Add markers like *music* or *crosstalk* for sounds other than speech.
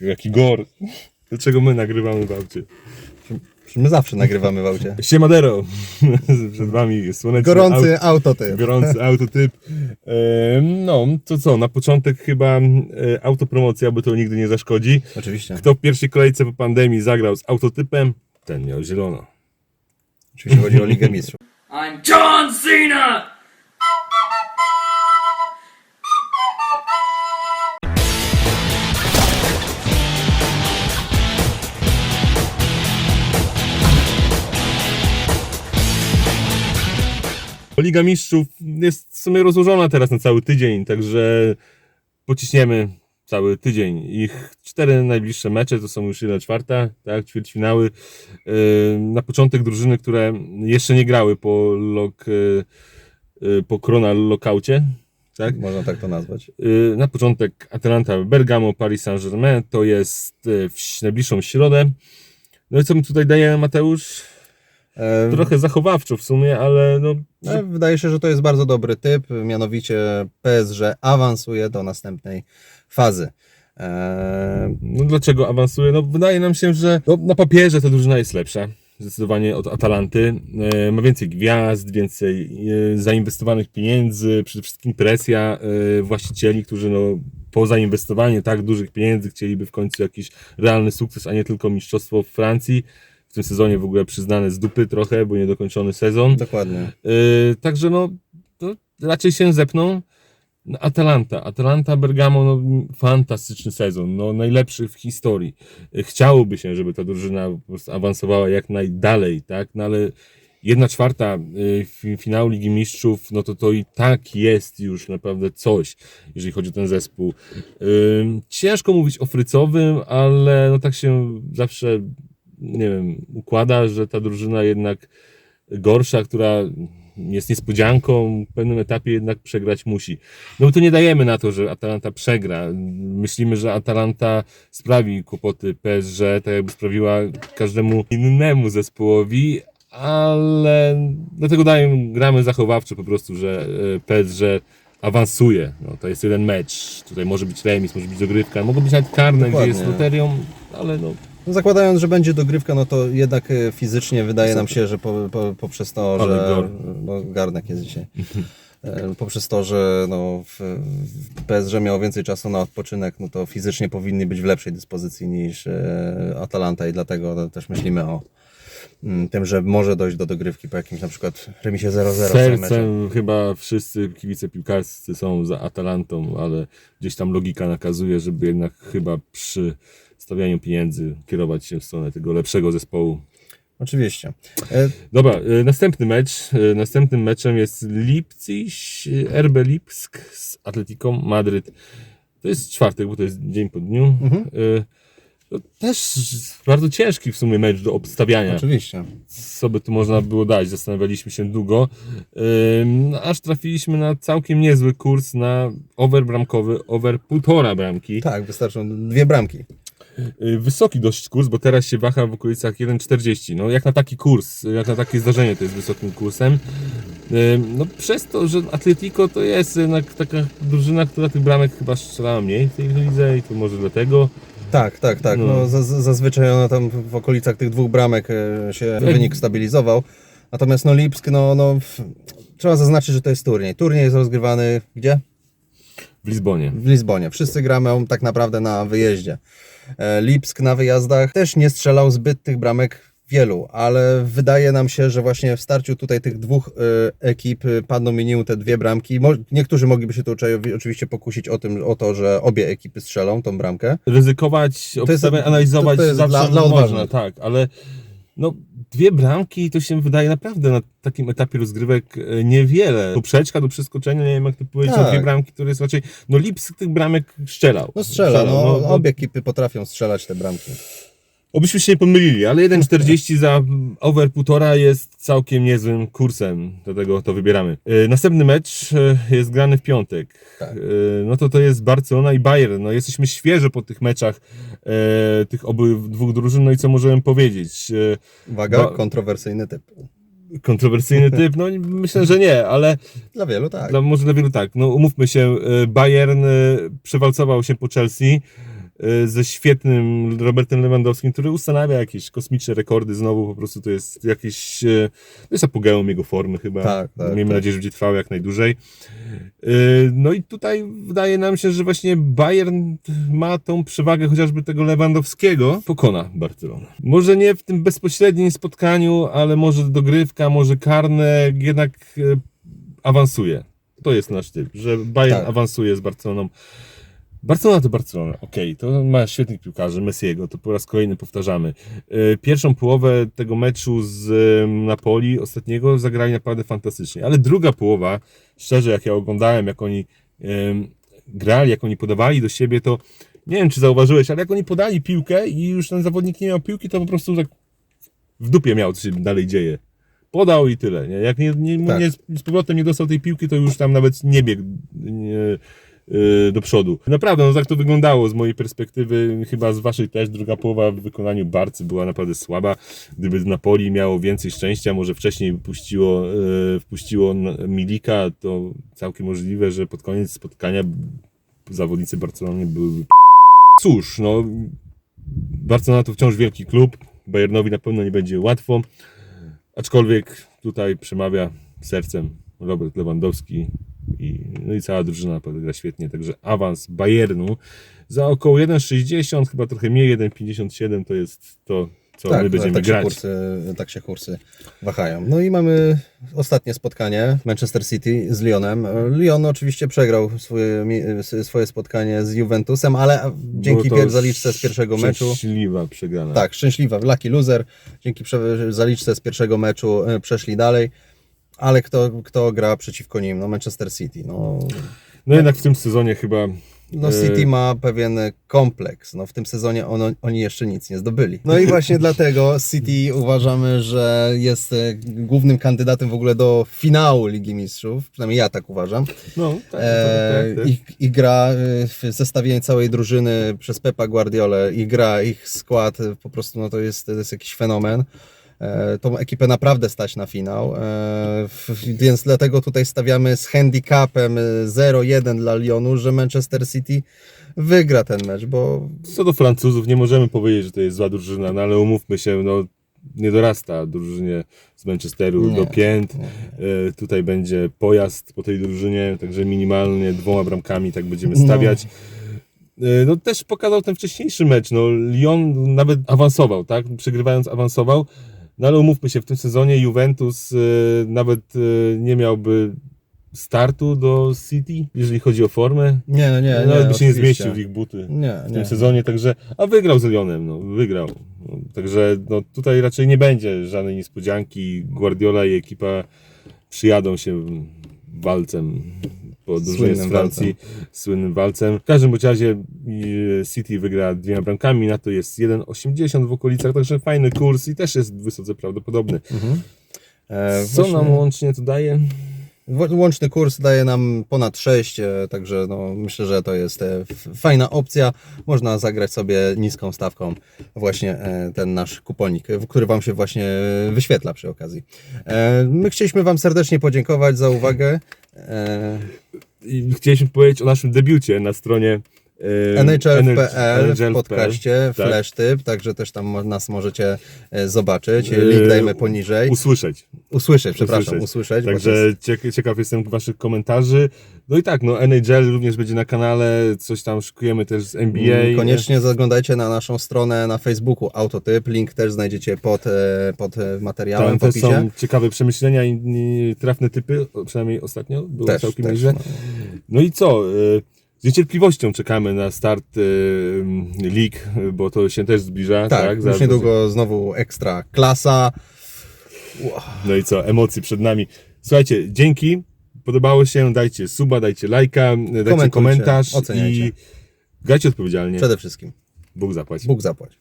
jaki gor. Dlaczego my nagrywamy w aucie? My zawsze nagrywamy w aucie. Siemadero! *laughs* Przed wami słoneczny Gorący autotyp. Gorący autotyp. E, No, to co, na początek chyba e, autopromocja, bo to nigdy nie zaszkodzi. Oczywiście. Kto w pierwszej kolejce po pandemii zagrał z autotypem, ten miał zielono. Oczywiście chodzi o Ligę Mistrzów. I'm John Cena! Liga Mistrzów jest w sumie rozłożona teraz na cały tydzień, także pociśniemy cały tydzień. Ich cztery najbliższe mecze to są już jedna czwarta, tak, ćwierćfinały. Yy, Na początek drużyny, które jeszcze nie grały po lok, yy, yy, po korona lokaucie, tak? Można tak to nazwać. Na początek Atalanta Bergamo, Paris Saint-Germain, to jest w najbliższą środę. No i co mi tutaj daje Mateusz? E, Trochę zachowawczo w sumie, ale no, no, wydaje się, że to jest bardzo dobry typ, mianowicie PSG awansuje do następnej fazy. E, No dlaczego awansuje? No wydaje nam się, że no, na papierze ta drużyna jest lepsza. Zdecydowanie od Atalanty. E, ma więcej gwiazd, więcej e, zainwestowanych pieniędzy, przede wszystkim presja e, właścicieli, którzy no, po zainwestowaniu tak dużych pieniędzy chcieliby w końcu jakiś realny sukces, a nie tylko mistrzostwo w Francji. W tym sezonie w ogóle przyznane z dupy trochę, bo niedokończony sezon. dokładnie. Yy, także no, to raczej się zepną. No, Atalanta, Atalanta Bergamo, no, fantastyczny sezon, no, najlepszy w historii. Yy, Chciałoby się, żeby ta drużyna awansowała jak najdalej, tak? No ale jedna czwarta fi- finału Ligi Mistrzów, no to to i tak jest już naprawdę coś, jeżeli chodzi o ten zespół. Yy, Ciężko mówić o frycowym, ale no tak się zawsze, nie wiem, układa, że ta drużyna jednak gorsza, która jest niespodzianką, w pewnym etapie jednak przegrać musi. No bo to nie dajemy na to, że Atalanta przegra. Myślimy, że Atalanta sprawi kłopoty PSG, tak jakby sprawiła każdemu innemu zespołowi, ale dlatego dajemy, gramy zachowawczo po prostu, że e, PSG awansuje. No, to jest jeden mecz. Tutaj może być remis, może być dogrywka, mogą być nawet karne, Dokładnie. gdzie jest loterią, ale no No, zakładając, że będzie dogrywka, no to jednak e, fizycznie wydaje nam się, że po, po, poprzez to, Ale że gar- no, garnek jest dzisiaj. E, Poprzez to, że no, w, w PSG miało więcej czasu na odpoczynek, no to fizycznie powinni być w lepszej dyspozycji niż e, Atalanta i dlatego no, też myślimy o mm, tym, że może dojść do dogrywki po jakimś na przykład remisie 0-0 w tym meczu. Sercem chyba wszyscy kibice piłkarscy są za Atalantą, ale gdzieś tam logika nakazuje, żeby jednak chyba przy stawianiu pieniędzy kierować się w stronę tego lepszego zespołu. Oczywiście. E, Dobra, y, następny mecz. y, Następnym meczem jest Lipzig, y, RB Lipsk z Atletico Madryt. To jest czwartek, bo to jest dzień po dniu. Y, To też bardzo ciężki w sumie mecz do obstawiania Oczywiście. co by tu można było dać. Zastanawialiśmy się długo, Ym, no, aż trafiliśmy na całkiem niezły kurs na over bramkowy, over półtora bramki. Tak, wystarczą dwie bramki. Y, Wysoki dość kurs, bo teraz się waha w okolicach 1,40. No jak na taki kurs, jak na takie zdarzenie to jest wysokim kursem. Ym, No przez to, że Atletico to jest jednak taka drużyna, która tych bramek chyba strzelała mniej w tej lidze i to może dlatego. Tak, tak, tak. No. No. zaz- zazwyczaj ona tam w okolicach tych dwóch bramek e, się Tak. wynik stabilizował. Natomiast no Lipsk, no, no trzeba zaznaczyć, że to jest turniej. Turniej jest rozgrywany gdzie? W Lizbonie. W Lizbonie. Wszyscy gramy tak naprawdę na wyjeździe. E, Lipsk na wyjazdach też nie strzelał zbyt tych bramek wielu, ale wydaje nam się, że właśnie w starciu tutaj tych dwóch e, ekip e, padną minimum te dwie bramki. Niektórzy mogliby się tu oczy- oczywiście pokusić o, tym, o to, że obie ekipy strzelą tą bramkę. ryzykować, obstawiać, analizować to jest zawsze dla- dla można, tak, ale no, dwie bramki to się wydaje naprawdę na takim etapie rozgrywek e, niewiele. Poprzeczka do przeskoczenia, nie wiem jak to powiedzieć, Tak. dwie bramki, to jest raczej, no Lipsk tych bramek strzelał. No strzela, no, obie ekipy potrafią strzelać te bramki. Obyśmy się nie pomylili, ale 1,40 za over półtora jest całkiem niezłym kursem, dlatego to wybieramy. E, Następny mecz e, jest grany w piątek. Tak. E, No to to jest Barcelona i Bayern. No jesteśmy świeżo po tych meczach tych obu dwóch drużyn, no i co możemy powiedzieć? Uwaga, Ba- kontrowersyjny typ. Kontrowersyjny typ? No myślę, że nie, ale Dla wielu tak. dla, może dla wielu tak. No umówmy się, Bayern przewalcował się po Chelsea. E, ze świetnym Robertem Lewandowskim, który ustanawia jakieś kosmiczne rekordy znowu, po prostu to jest jakieś, e, to jest apogeum jego formy chyba. Tak, tak, Miejmy tak. nadzieję, że będzie trwał jak najdłużej. E, No i tutaj wydaje nam się, że właśnie Bayern ma tą przewagę chociażby tego Lewandowskiego, pokona Barcelonę. Może nie w tym bezpośrednim spotkaniu, ale może dogrywka, może karne, jednak awansuje. To jest nasz typ, że Bayern Tak. awansuje z Barceloną. Barcelona to Barcelona, okej, to ma świetnych piłkarzy, Messiego, to po raz kolejny powtarzamy. E, Pierwszą połowę tego meczu z Napoli ostatniego zagrali naprawdę fantastycznie, ale druga połowa, szczerze jak ja oglądałem, jak oni grali, jak oni podawali do siebie, to nie wiem czy zauważyłeś, ale jak oni podali piłkę i już ten zawodnik nie miał piłki, to po prostu tak w dupie miał, co się dalej dzieje. Podał i tyle. Nie? Jak nie, nie, Tak. nie, z powrotem nie dostał tej piłki, to już tam nawet nie biegł nie, do przodu. Naprawdę, no tak to wyglądało z mojej perspektywy, chyba z waszej też. Druga połowa w wykonaniu Barcy była naprawdę słaba. Gdyby Napoli miało więcej szczęścia, może wcześniej wpuściło, yy, wpuściło Milika, to całkiem możliwe, że pod koniec spotkania zawodnicy Barcelony były Cóż, no Barcelona to wciąż wielki klub. Bayernowi na pewno nie będzie łatwo. Aczkolwiek tutaj przemawia sercem Robert Lewandowski i, no i cała drużyna naprawdę gra świetnie. Także awans Bayernu za około 1,60, chyba trochę mniej, 1,57 to jest to, co my będziemy tak, się grać. kursy, tak się kursy wahają. No i mamy ostatnie spotkanie Manchester City z Lyonem. Lyon oczywiście przegrał swoje, swoje spotkanie z Juventusem, ale dzięki zaliczce z pierwszego meczu. Szczęśliwa przegrana. Tak, szczęśliwa, lucky loser. Dzięki zaliczce z pierwszego meczu e, przeszli dalej. Ale kto, kto gra przeciwko nim? No Manchester City. No, No jednak w tym sezonie chyba no E, City ma pewien kompleks. No w tym sezonie ono, oni jeszcze nic nie zdobyli. No i właśnie *laughs* dlatego City uważamy, że jest e, głównym kandydatem w ogóle do finału Ligi Mistrzów. Przynajmniej ja tak uważam. no tak, E, tak, tak, tak. ich, ich gra, e, w zestawienie całej drużyny przez Pepa Guardiolę, ich gra, ich skład, e, po prostu no to jest, to jest jakiś fenomen. E, Tą ekipę naprawdę stać na finał, e, więc dlatego tutaj stawiamy z handicapem e, 0-1 dla Lyonu, że Manchester City wygra ten mecz, bo Co do Francuzów, nie możemy powiedzieć, że to jest zła drużyna, no ale umówmy się, no nie dorasta drużynie z Manchesteru Nie, do pięt. nie. E, tutaj będzie pojazd po tej drużynie, także minimalnie dwoma bramkami tak będziemy No. stawiać. E, No też pokazał ten wcześniejszy mecz, no Lyon nawet awansował, tak? Przegrywając awansował, no ale umówmy się, w tym sezonie Juventus e, nawet e, nie miałby startu do City, jeżeli chodzi o formę. nie, no nie, nie, Nawet by się nie oczywiście. zmieścił w ich buty Nie, w nie. tym sezonie, także, a wygrał z Lyonem, no, wygrał. No, także no, tutaj raczej nie będzie żadnej niespodzianki. Guardiola i ekipa przyjadą się walcem po drużynie z Słynnym Francji, słynnym walcem. W każdym bądź razie y, City wygra dwiema bramkami, na to jest 1,80 w okolicach, także fajny kurs i też jest wysoce prawdopodobny. Mhm. E, Co nam łącznie to daje? Łączny kurs daje nam ponad 6, e, także no, myślę, że to jest e, fajna opcja. Można zagrać sobie niską stawką właśnie e, ten nasz kuponik, który Wam się właśnie wyświetla przy okazji. My chcieliśmy Wam serdecznie podziękować za uwagę. Chcieliśmy powiedzieć o naszym debiucie na stronie NHL.pl w podcaście tak. Flash Typ, także też tam nas możecie e, zobaczyć. E, Link dajemy poniżej. Usłyszeć. Usłyszeć, przepraszam, usłyszeć. to Także jest- ciek- ciekaw jestem waszych komentarzy. No i tak, no NHL również będzie na kanale, coś tam szykujemy też z NBA. Mm, Koniecznie zaglądajcie na naszą stronę na Facebooku Autotyp. Link też znajdziecie pod, e, pod materiałem Tam w opisie. są ciekawe przemyślenia i, trafne typy, przynajmniej ostatnio było Też, całkiem też, no. No i co? y, Z niecierpliwością czekamy na start y, lig, bo to się też zbliża. Tak, Tak, już niedługo znowu ekstra klasa. No i co, emocje przed nami. Słuchajcie, dzięki. Podobało się, dajcie suba, dajcie lajka, dajcie Komentujcie, komentarz i grajcie odpowiedzialnie. Przede wszystkim. Bóg zapłaci. Bóg zapłać.